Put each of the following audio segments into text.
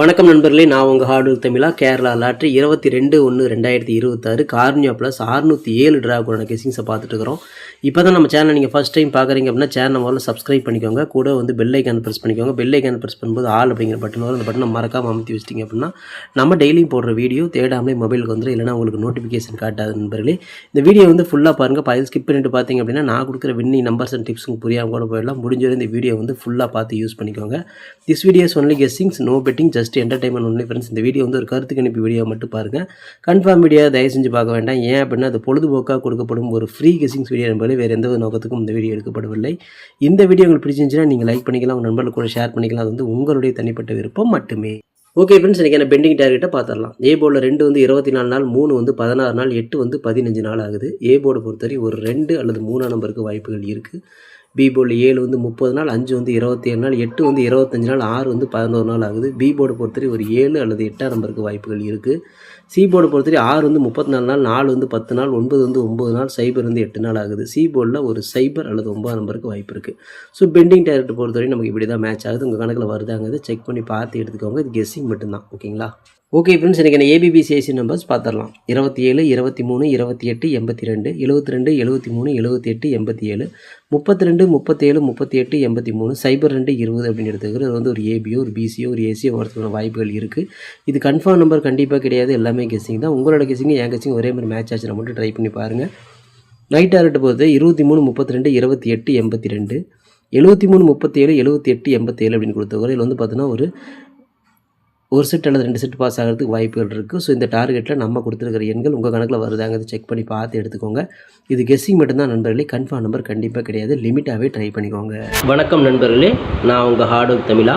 வணக்கம் நண்பர்களே நான் உங்கள் ஹார்டு தமிழா. கேரளா லாட்ரி இருபத்தி ரெண்டு ஒன்று ரெண்டாயிரத்தி இருபத்தாறு கார்னியா ப்ளஸ் அறுநூற்றி ஏழு ட்ராகோட கெசிங்ஸை பார்த்துட்டு இருக்கிறோம். இப்போ தான் நம்ம சேனல் நீங்கள் ஃபஸ்ட் டைம் பார்க்குறீங்க அப்படின்னா சேனல் முதல்ல சப்ஸ்கிரைப் பண்ணிக்கோங்க. கூட வந்து பெல் ஐக்கான் ப்ரெஸ் பண்ணிக்கோங்க. பெல் ஐக்கான் ப்ரெஸ் பண்ணும்போது ஆல் அப்படிங்கிற பட்டன் வரும் அந்த பட்டனை மறக்காமல் அமுத்தி வச்சிட்டிங்க அப்படின்னா நம்ம டெய்லியும் போடுற வீடியோ தேடாமலே மொபைலுக்கு வந்துடும் இல்லைனா உங்களுக்கு நோட்டிஃபிகேஷன் காட்டாது நண்பர்களே. இந்த வீடியோ வந்து ஃபுல்லாக பாருங்கள் பதில் ஸ்கிப் பண்ணிட்டு பார்த்தீங்க அப்படின்னா நான் கொடுக்குற வின்னி நம்பர்ஸ் அண்ட் டிப்ஸ் புரியாமல் கூட போயிடலாம். முடிஞ்ச இந்த வீடியோ வந்து ஃபுல்லாக பார்த்து யூஸ் பண்ணிக்கோங்க. This videos only guessings no betting just entertainment only friends இந்த வீடியோ வந்து ஒரு கருத்து கணிப்பு வீடியோ மட்டும் பாருங்கள் கன்ஃபார்ம் வீடியோ தயவு செஞ்சு பார்க்க வேண்டாம். ஏன் அப்படின்னா அது பொழுதுபோக்காக கொடுக்கப்படும் ஒரு ஃப்ரீ கெசிங்ஸ் வீடியோ என்பது வேறு எந்த ஒரு நோக்கத்துக்கும் இந்த வீடியோ எடுக்கப்படவில்லை. இந்த வீடியோ உங்களுக்கு பிடிச்சிருந்துச்சுன்னா நீங்கள் லைக் பண்ணிக்கலாம். உங்கள் நண்பர்கள் கூட ஷேர் பண்ணிக்கலாம். அது வந்து உங்களுடைய தனிப்பட்ட விருப்பம் மட்டுமே. ஓகே ஃப்ரெண்ட்ஸ் எனக்கு என்ன பெண்டிங் டார்கெட்டை பார்த்துடலாம். ஏ போர்டில் ரெண்டு வந்து இருபத்தி நாலு நாள் மூணு வந்து பதினாறு நாள் எட்டு வந்து பதினஞ்சு நாள் ஆகுது. ஏ போர்டை பொறுத்தவரை ஒரு ரெண்டு அல்லது மூணாம் நம்பருக்கு வாய்ப்புகள் இருக்குது பி ஏழு வந்து முப்பது நாள் அஞ்சு வந்து இருபத்தி ஏழு நாள் எட்டு வந்து இருபத்தஞ்சு நாள் ஆறு வந்து பதினோரு நாள் ஆகுது. பி போர்டை பொறுத்தவரை ஒரு ஏழு அல்லது எட்டாம் நம்பருக்கு வாய்ப்புகள் இருக்குது சி போர்டை பொறுத்தவரை ஆறு வந்து முப்பத்தி நாலு நாள் நாலு வந்து பத்து நாள் ஒன்பது வந்து ஒம்பது நாள் சைபர் வந்து எட்டு நாள் ஆகுது. சி போர்டில் ஒரு சைபர் அல்லது ஒன்பதாம் நம்பருக்கு வாய்ப்பு இருக்குது ஸோ பெண்டிங் டேரக்ட் பொறுத்தவரை நமக்கு இப்படி தான் மேட்ச் ஆகுது. உங்கள் கணக்கில் வருதாங்கிறது செக் பண்ணி பார்த்து எடுத்துக்கோங்க. இது கெஸ்ஸிங் மட்டும்தான். ஓகேங்களா ஓகே ஃப்ரெண்ட்ஸ் இன்றைக்கி நான் ஏபிபிசிஐசி நம்பர்ஸ் பார்த்துடலாம் இருபத்தி ஏழு இருபத்தி மூணு இருபத்தி எட்டு எண்பத்தி ரெண்டு எழுபத்தி ரெண்டு எழுபத்தி மூணு எழுபத்தி எட்டு எண்பத்தி ஏழு முப்பத்தி ரெண்டு முப்பத்தேழு முப்பத்தி எட்டு எண்பத்தி மூணு சைபர் ரெண்டு இருபது அப்படின்னு எடுத்துக்கிறது வந்து ஒரு ஏபியோ ஒரு பிசியோ ஒரு ஏசியோ வரதுக்கான வாய்ப்புகள் இருக்குது இது கன்ஃபார்ம் நம்பர் கண்டிப்பாக கிடையாது. எல்லாமே கெஸிங் தான். உங்களோட கெஸ்ஸிங் என் கெஸிங் ஒரே மாதிரி மேட்ச் ஆச்சுன்னா மட்டும் ட்ரை பண்ணி பாருங்கள் நைட் டார்கெட் போது இருபத்தி மூணு முப்பத்தி ரெண்டு இருபத்தி எட்டு எண்பத்தி ரெண்டு எழுபத்தி மூணு முப்பத்தேழு எழுபத்தி எட்டு எண்பத்தேழு அப்படின்னு கொடுத்தவங்க இதில் வந்து பார்த்தீங்கன்னா ஒரு ஒரு செட் அல்லது ரெண்டு செட் பாஸ் ஆகிறதுக்கு வாய்ப்புகள் இருக்குது ஸோ இந்த டார்கெட்டில் நம்ம கொடுத்துருக்கிற எண்கள் உங்கள் கணக்கில் வருதாங்கிறது செக் பண்ணி பார்த்து எடுத்துக்கோங்க. இது கெஸ்ஸிங் மட்டும்தான் நண்பர்களே. கன்ஃபார்ம் நம்பர் கண்டிப்பாக கிடையாது. லிமிட்டாகவே ட்ரை பண்ணிக்கோங்க. வணக்கம் நண்பர்களே. நான் உங்கள் ஹார்ட் ஒர்க் தமிழா.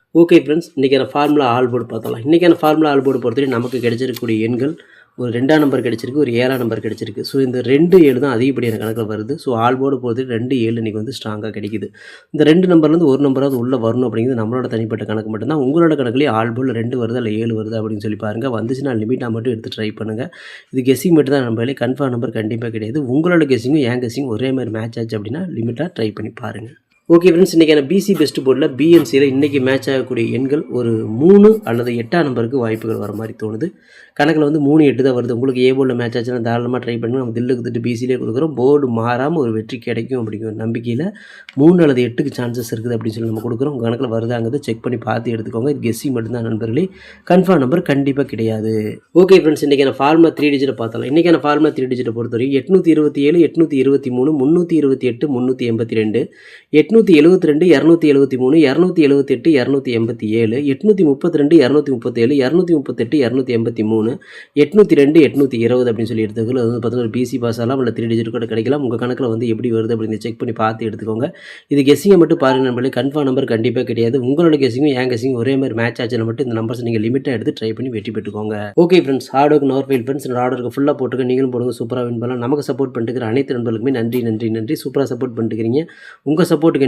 ஓகே ஃப்ரெண்ட்ஸ் இன்றைக்கான ஃபார்முலா ஆல் போர்டு பார்த்தலாம் இன்றைக்கான ஃபார்முலா ஆல் போர்டு பொறுத்தவரை நமக்கு கிடைச்சிருக்கக்கூடிய எண்கள் ஒரு ரெண்டாம் நம்பர் கிடச்சிருக்கு ஒரு ஏழாம் நம்பர் கிடச்சிருக்கு. ஸோ இந்த ரெண்டு ஏழு தான் அதிகப்படியான கணக்கில் வருது. ஸோ ஆல் போர்டு பொறுத்தவரை ரெண்டு ஏழு இன்றைக்கி வந்து ஸ்ட்ராங்காக கிடைக்குது. இந்த ரெண்டு நம்பர்லேருந்து ஒரு நம்பராவது உள்ளே வரணும் அப்படிங்கிறது நம்மளோட தனிப்பட்ட கணக்கு மட்டும்தான். உங்களோட கணக்குலேயே ஆல் போர்டில் ரெண்டு வருது இல்லை ஏழு வருது அப்படின்னு சொல்லி பாருங்கள் வந்துச்சுன்னா லிமிட்டாக மட்டும் எடுத்து ட்ரை பண்ணுங்கள் இது கெஸ்ஸிங் மட்டும் தான். நம்மளே கன்ஃபார்ம் நம்பர் கண்டிப்பாக கிடையாது. உங்களோட கெஸ்ஸிங்கும் என் கெஸ்ஸிங் ஒரே மாதிரி மேட்ச் ஆச்சு அப்படின்னா லிமிட்டாக ட்ரை பண்ணி பாருங்கள் ஓகே ஃப்ரெண்ட்ஸ் இன்றைக்கான பிசி பெஸ்ட் போர்டில் பிஎம்சியில் இன்றைக்கி மேட்ச் ஆகக்கூடிய எண்கள் ஒரு மூணு அல்லது எட்டாம் நம்பருக்கு வாய்ப்புகள் வர மாதிரி தோணுது. கணக்கில் வந்து மூணு எட்டு தான் வருது. உங்களுக்கு ஏ போர்டில் மேட்ச் ஆச்சுன்னா தாராளமாக ட்ரை பண்ணி நம்ம தில்லுக்கு திட்டு பிசிலே கொடுக்குறோம். போர்டு மாறாமல் ஒரு வெற்றி கிடைக்கும் அப்படிங்கிற நம்பிக்கையில் மூணு அல்லது எட்டுக்கு சான்சஸ் இருக்குது அப்படின்னு சொல்லி நம்ம கொடுக்குறோம். உங்கள் கணக்கில் வருதாங்கிறது செக் பண்ணி பார்த்து எடுத்துக்கோங்க. இது கெஸ்ஸி மட்டும்தான் நண்பர்களே. கன்ஃபார்ம் நம்பர் கண்டிப்பாக கிடையாது. ஓகே ஃப்ரெண்ட்ஸ் இன்றைக்கான ஃபார்முலா த்ரீ டிஜிட்டை பார்த்தலாம் இன்றைக்கான ஃபார்முலா த்ரீ டிஜிட்டை பொறுத்தவரைக்கும் எட்நூற்றி இருபத்தி ஏழு எட்நூற்றி இருபத்தி மூணு முந்நூற்றி இருபத்தி எட்டு முந்நூற்றி எண்பத்தி ரெண்டு. எட்நூற்றி எழுபத்தி ரெண்டு இரநூத்தி எழுபத்தி மூணு இரநூத்தி எழுபத்தி எட்டு இரநூத்தி எண்பத்தி ஏழு எட்நூற்றி முப்பத்தி ரெண்டு இரநூத்தி முப்பத்தேழு இரநூத்தி முப்பத்தெட்டு இரநூத்தி எண்பத்தி மூணு எட்நூற்றி ரெண்டு எட்நூற்றி இருபது அப்படின்னு சொல்லி எடுத்துக்கல அது வந்து பார்த்தீங்கன்னா பிசி பாஸ் ஆகலாம் இல்லை த்ரீ டிஜிட் கூட கிடைக்கலாம். உங்கள் கணக்கில் வந்து எப்படி வருது அப்படின்னு செக் பண்ணி பார்த்து எடுத்துக்கோங்க. இது கெஸ்ஸிங்கை மட்டும் பாருங்க நம்மளே கன்ஃபார்ம் நம்பர் கண்டிப்பாக கிடையாது. உங்களோட கெஸ்ஸிங்கும் என் கெஸ்ஸிங் ஒரே மாதிரி மேட்ச் ஆச்சுன்னா மட்டும் இந்த நம்பர்ஸ் நீங்கள் லிமிட்டாக எடுத்து ட்ரை பண்ணி வெற்றி பெற்றுக்கோங்க. Okay friends hard work nor fail friends என்னோட ஆர்டருக்கு ஃபுல்லாக போட்டுக்க நீங்களும் போடுங்க. சூப்பராக வின் பண்ணலாம். நமக்கு சப்போர்ட் பண்ணிட்டு அனைத்து நண்பர்களுக்குமே நன்றி நன்றி நன்றி. சூப்பராக சப்போர்ட் பண்ணிட்டுக்கிறீங்க உங்கள் சப்போர்ட்டுக்கு